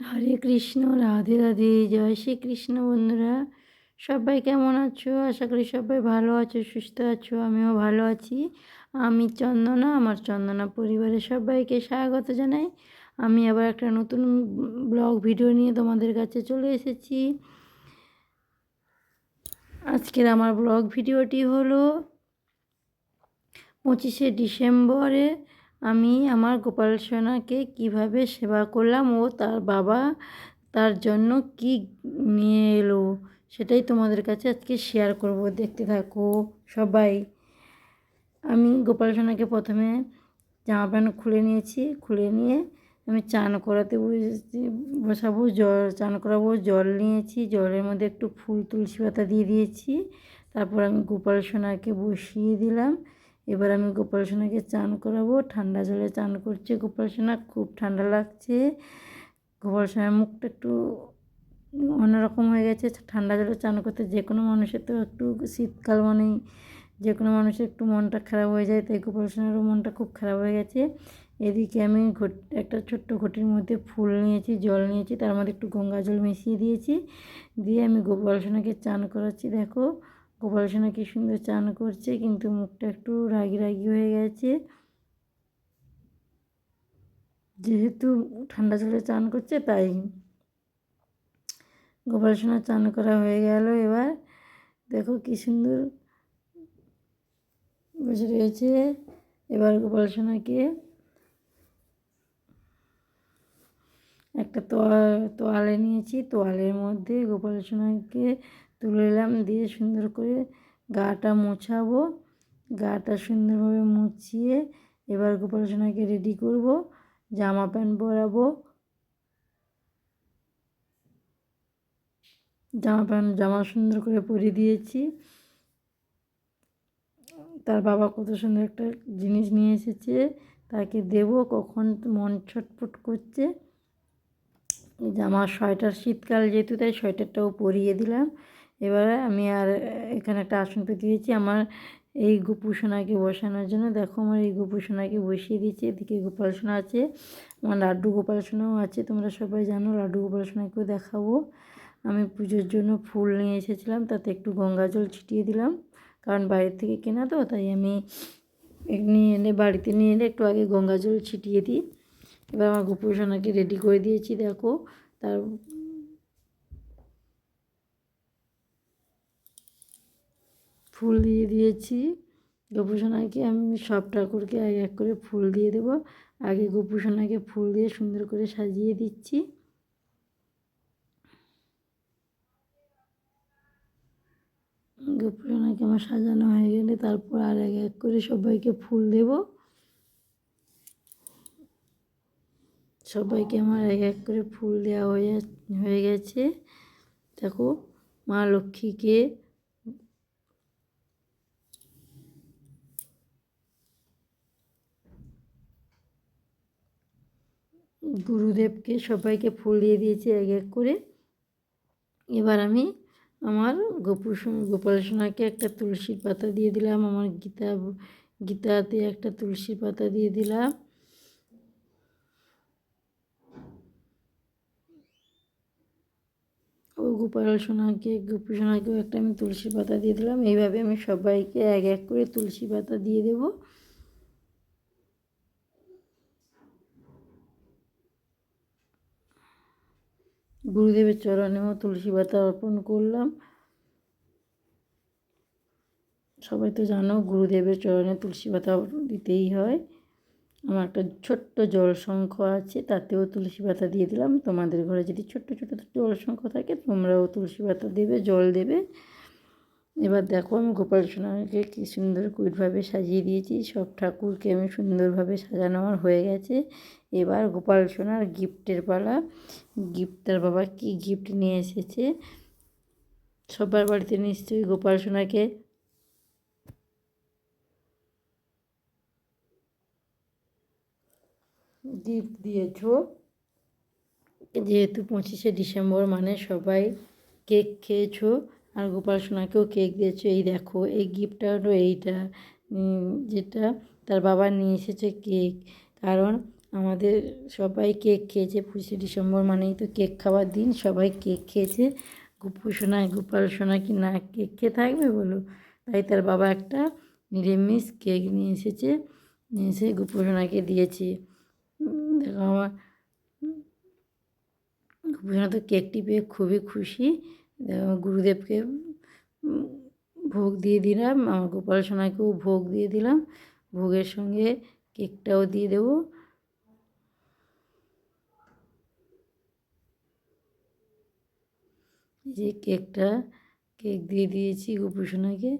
হরে কৃষ্ণ, রাধে রাধে, জয় শ্রীকৃষ্ণ বন্ধুরা। সবাই কেমন আছো? আশা করি সবাই ভালো আছো, সুস্থ আছো, আমিও ভালো আছি। আমি চন্দনা, আমার চন্দনা পরিবারের সবাইকে স্বাগত জানাই। আমি আবার একটা নতুন ব্লগ ভিডিও নিয়ে তোমাদের কাছে চলে এসেছি। আজকের আমার ব্লগ ভিডিওটি হলো পঁচিশে ডিসেম্বরে আমি আমার গোপাল সোনাকে কীভাবে সেবা করলাম ও তার বাবা তার জন্য কি নিয়ে এলো সেটাই তোমাদের কাছে আজকে শেয়ার করব। দেখতে থাকো সবাই। আমি গোপাল সোনাকে প্রথমে জামা প্যান্ট খুলে নিয়েছি, খুলে নিয়ে আমি চান করাতে বসেছি, বসাবো, জল, চান করাবো, জল নিয়েছি, জলের মধ্যে একটু ফুল, তুলসী পাতা দিয়ে দিয়েছি। তারপর আমি গোপাল সোনাকে বসিয়ে দিলাম। এবার আমি গোপাল সোনাকে চান করাবো। ঠান্ডা জলে চান করছে গোপাল সোনা খুব ঠান্ডা লাগছে। গোপাল সোনার মুখটা একটু অন্যরকম হয়ে গেছে। ঠান্ডা জলে চান করতে যে কোনো মানুষের তো একটু শীতকাল মানেই যে কোনো মানুষের একটু মনটা খারাপ হয়ে যায়, তাই গোপাল সোনারও মনটা খুব খারাপ হয়ে গেছে। এদিকে আমি ঘট, একটা ছোট্ট ঘটির মধ্যে ফুল নিয়েছি, জল নিয়েছি, তার মধ্যে একটু গঙ্গা জল মিশিয়ে দিয়েছি। দিয়ে আমি গোপাল সোনাকে চান করাচ্ছি, দেখো। গোপাল সোনা কি সুন্দর চান করছে, কিন্তু মুখটা একটু রাগি রাগি হয়ে গেছে। যেহেতু ঠান্ডা জলে চান করছে, তাই গোপাল সোনা চান করা হয়ে গেল এবার। দেখো কি সুন্দর বসে রয়েছে। এবার গোপাল সোনাকে একটা তোয়া, তোয়ালে নিয়েছি। তোয়ালের মধ্যে গোপাল সোনাকে তুলে নিলাম দিয়ে সুন্দর করে গাটা মোছাবো। গাটা সুন্দরভাবে মুছিয়ে এবার গোপাল সোনাকে রেডি করব, জামা প্যান্ট পরাবো। জামা প্যান্ট, জামা সুন্দর করে পরিয়ে দিয়েছি। তার বাবা কত সুন্দর একটা জিনিস নিয়ে এসেছে, তাকে দেব কখন মন ছটফট করছে। জামা সোয়েটার, শীতকাল যেহেতু, তাই সোয়েটারটাও পরিয়ে দিলাম। এবারে আমি আর এখানে একটা আসন পেতে দিয়েছি আমার এই গোপুসোনাকে বসানোর জন্য। দেখো আমার এই গোপুসোনাকে বসিয়ে দিয়েছি, এদিকে গোপাল সোনা আছে, আমার লাড্ডু গোপাল সোনাও আছে, তোমরা সবাই জানো লাড্ডু গোপাল সোনাকেও দেখাবো। আমি পুজোর জন্য ফুল নিয়ে এসেছিলাম, তাতে একটু গঙ্গা জল ছিটিয়ে দিলাম, কারণ বাইরের থেকে কেনা তো, তাই আমি নিয়ে এনে, বাড়িতে নিয়ে এলে একটু আগে গঙ্গা জল ছিটিয়ে দিই। এবার আমার গোপুসোনাকে রেডি করে দিয়েছি, দেখো, তার ফুল দিয়ে দিয়েছি। গোপুসোনাকে আমি সব ঠাকুরকে এক এক করে ফুল দিয়ে দেবো। আগে গোপুসোনাকে ফুল দিয়ে সুন্দর করে সাজিয়ে দিচ্ছি। গোপুসোনাকে আমার সাজানো হয়ে গেলে তারপর আর এক এক করে সবাইকে ফুল দেব। সবাইকে আমার এক এক করে ফুল দেওয়া হয়ে হয়ে গেছে। দেখো মা লক্ষ্মীকে গুরুদেবকে সবাইকে ফুল দিয়ে দিয়েছি এক এক করে। এবার আমি আমার গোপু গোপাল সোনাকে একটা তুলসীর পাতা দিয়ে দিলাম, আমার গীতা, গীতাতে একটা তুলসীর পাতা দিয়ে দিলাম। ও গোপাল সোনাকে গোপু সোনাকেও একটা আমি তুলসী পাতা দিয়ে দিলাম। এইভাবে আমি সবাইকে এক এক করে তুলসী পাতা দিয়ে দেবো। গুরুদেবের চরণেও তুলসী পাতা অর্পণ করলাম। সবাই তো জানো গুরুদেবের চরণে তুলসী পাতা দিতেই হয়। আমার একটা ছোট্ট জল শঙ্খ আছে, তাতেও তুলসী পাতা দিয়ে দিলাম। তোমাদের ঘরে যদি ছোট্ট ছোট্ট জল শঙ্খ থাকে, তোমরাও তুলসী পাতা দেবে, জল দেবে। এবার দেখো আমি গোপাল সোনাকে কী সুন্দর কুইটভাবে সাজিয়ে দিয়েছি। সব ঠাকুরকে আমি সুন্দরভাবে সাজানো আমার হয়ে গেছে। এবার গোপাল সোনার গিফটের পালা। গিফটার বাবা কি গিফট নিয়ে এসেছে? সবার বাড়িতে নিশ্চয়ই গোপাল সোনাকে গিফট দিয়েছ। যেহেতু পঁচিশে ডিসেম্বর মানে সবাই কেক খেয়েছো। আর গোপাল সোনাকেও কেক দিয়েছে, এই দেখো, এই গিফটটা হলো এইটা। যেটা তার বাবা নিয়ে এসেছে কেক। কারণ আমাদের সবাই কেক খেয়েছে, পঁচিশে ডিসেম্বর মানেই তো কেক খাওয়ার দিন, সবাই কেক খেয়েছে। গোপু সোনা, গোপাল সোনা কি না কেক খেয়ে থাকবে বলো? তাই তার বাবা একটা নিরামিষ কেক নিয়ে এসেছে, নিয়ে এসে গোপু সোনাকে দিয়েছে। দেখো আমার, গোপু সোনা তো কেকটি পেয়ে খুবই খুশি। গুরুদেবকে ভোগ দিয়ে দিলাম আমার গোপাল সোনাকেও ভোগ দিয়ে দিলাম। ভোগের সঙ্গে কেকটাও দিয়ে দেবো। যে কেকটা, কেক দিয়ে দিয়েছি গোপুসোনাকে।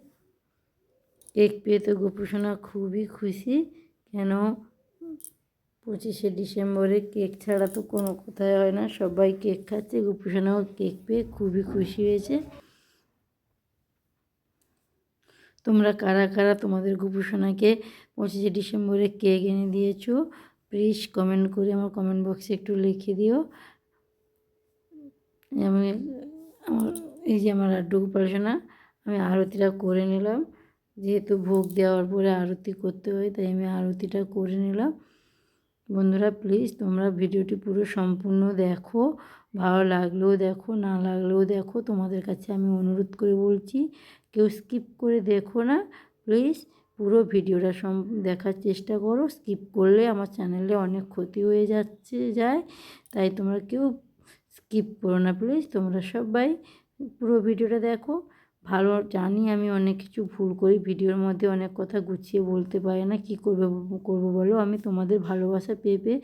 কেক পেয়ে তো গোপুসোনা খুবই খুশি, কেন পঁচিশে ডিসেম্বরে কেক ছাড়া তো কোনো কোথায় হয় না। সবাই কেক খাচ্ছে, গোপুসোনাও কেক পেয়ে খুবই খুশি হয়েছে। তোমরা কারা কারা তোমাদের গোপুসোনাকে পঁচিশে ডিসেম্বরে কেক এনে দিয়েছ প্লিজ কমেন্ট করে আমার কমেন্ট বক্সে একটু লিখে দিও। আমি আমার, এই যে আমার আড্ডু গোপালসোনা আমি আরতিটা করে নিলাম। যেহেতু ভোগ দেওয়ার পরে আরতি করতে হয়, তাই আমি আরতিটা করে নিলাম। বন্ধুরা প্লিজ তোমরা ভিডিওটি পুরো সম্পূর্ণ দেখো। ভালো লাগলেও দেখো, না লাগলেও দেখো। তোমাদের কাছে আমি অনুরোধ করে বলছি, কেউ স্কিপ করে দেখো না। প্লিজ পুরো ভিডিওটা সম, দেখার চেষ্টা করো। স্কিপ করলে আমার চ্যানেলে অনেক ক্ষতি হয়ে যাচ্ছে, যায়। তাই তোমরা কেউ স্কিপ করো না। প্লিজ তোমরা সবাই পুরো ভিডিওটা দেখো। ভালো জানি আমি অনেক কিছু ভুল করি, ভিডিওর মধ্যে অনেক কথা গুছিয়ে বলতে পারি না, কী করবে, করব বলো? আমি তোমাদের ভালোবাসা পেয়ে পেয়ে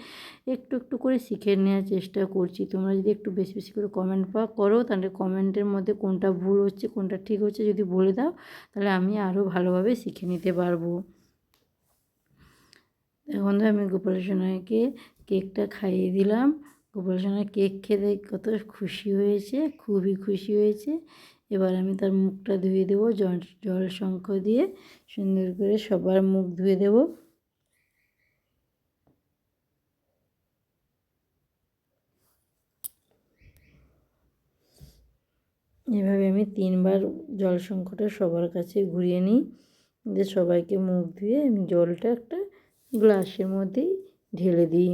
একটু একটু করে শিখে নেওয়ার চেষ্টা করছি। তোমরা যদি একটু বেশি বেশি করে কমেন্ট পা, করো, তাহলে কমেন্টের মধ্যে কোনটা ভুল হচ্ছে, কোনটা ঠিক হচ্ছে যদি বলে দাও, তাহলে আমি আরও ভালোভাবে শিখে নিতে পারব। এখন তো আমি গোপাল সোনাকে কেকটা খাইয়ে দিলাম। গোপাল সোনা কেক খেতে কত খুশি হয়েছে, খুবই খুশি হয়েছে। এবার আমি তার মুখটা ধুয়ে দেবো, জল জল শঙ্খ দিয়ে সুন্দর করে সবার মুখ ধুয়ে দেবো। এভাবে আমি তিনবার জল শঙ্খটা সবার কাছে ঘুরিয়ে নিই দিয়ে সবাইকে মুখ ধুয়ে আমি জলটা একটা গ্লাসের মধ্যেই ঢেলে দিই।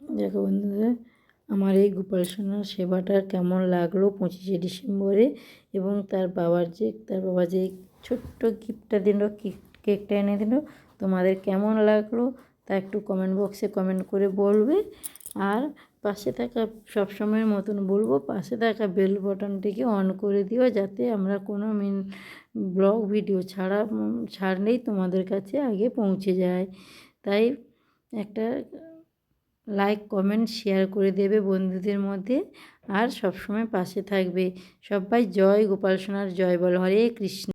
দেখো বন্ধুরা আমার এই গোপাল সোনার সেবাটা কেমন লাগল পঁচিশে ডিসেম্বরে এবং তার বাবার যে, তার বাবা যে ছোট্ট গিফটটা দিল কেকটা এনে দিল, তোমাদের কেমন লাগল তা একটু কমেন্ট বক্সে কমেন্ট করে বলবে। আর পাশে থাকা সবসময়ের মতন বলব, পাশে থাকা বেল বাটনটিকে অন করে দিও যাতে আমরা কোনো মিন ব্লগ ভিডিও ছাড়া ছাড়লেই তোমাদের কাছে আগে পৌঁছে যায়। তাই একটা লাইক কমেন্ট শেয়ার করে দেবে বন্ধুদের মধ্যে। আর সবসময় পাশে থাকবে। সবাই জয় গোপাল সোনার, জয় বল। হরে কৃষ্ণ।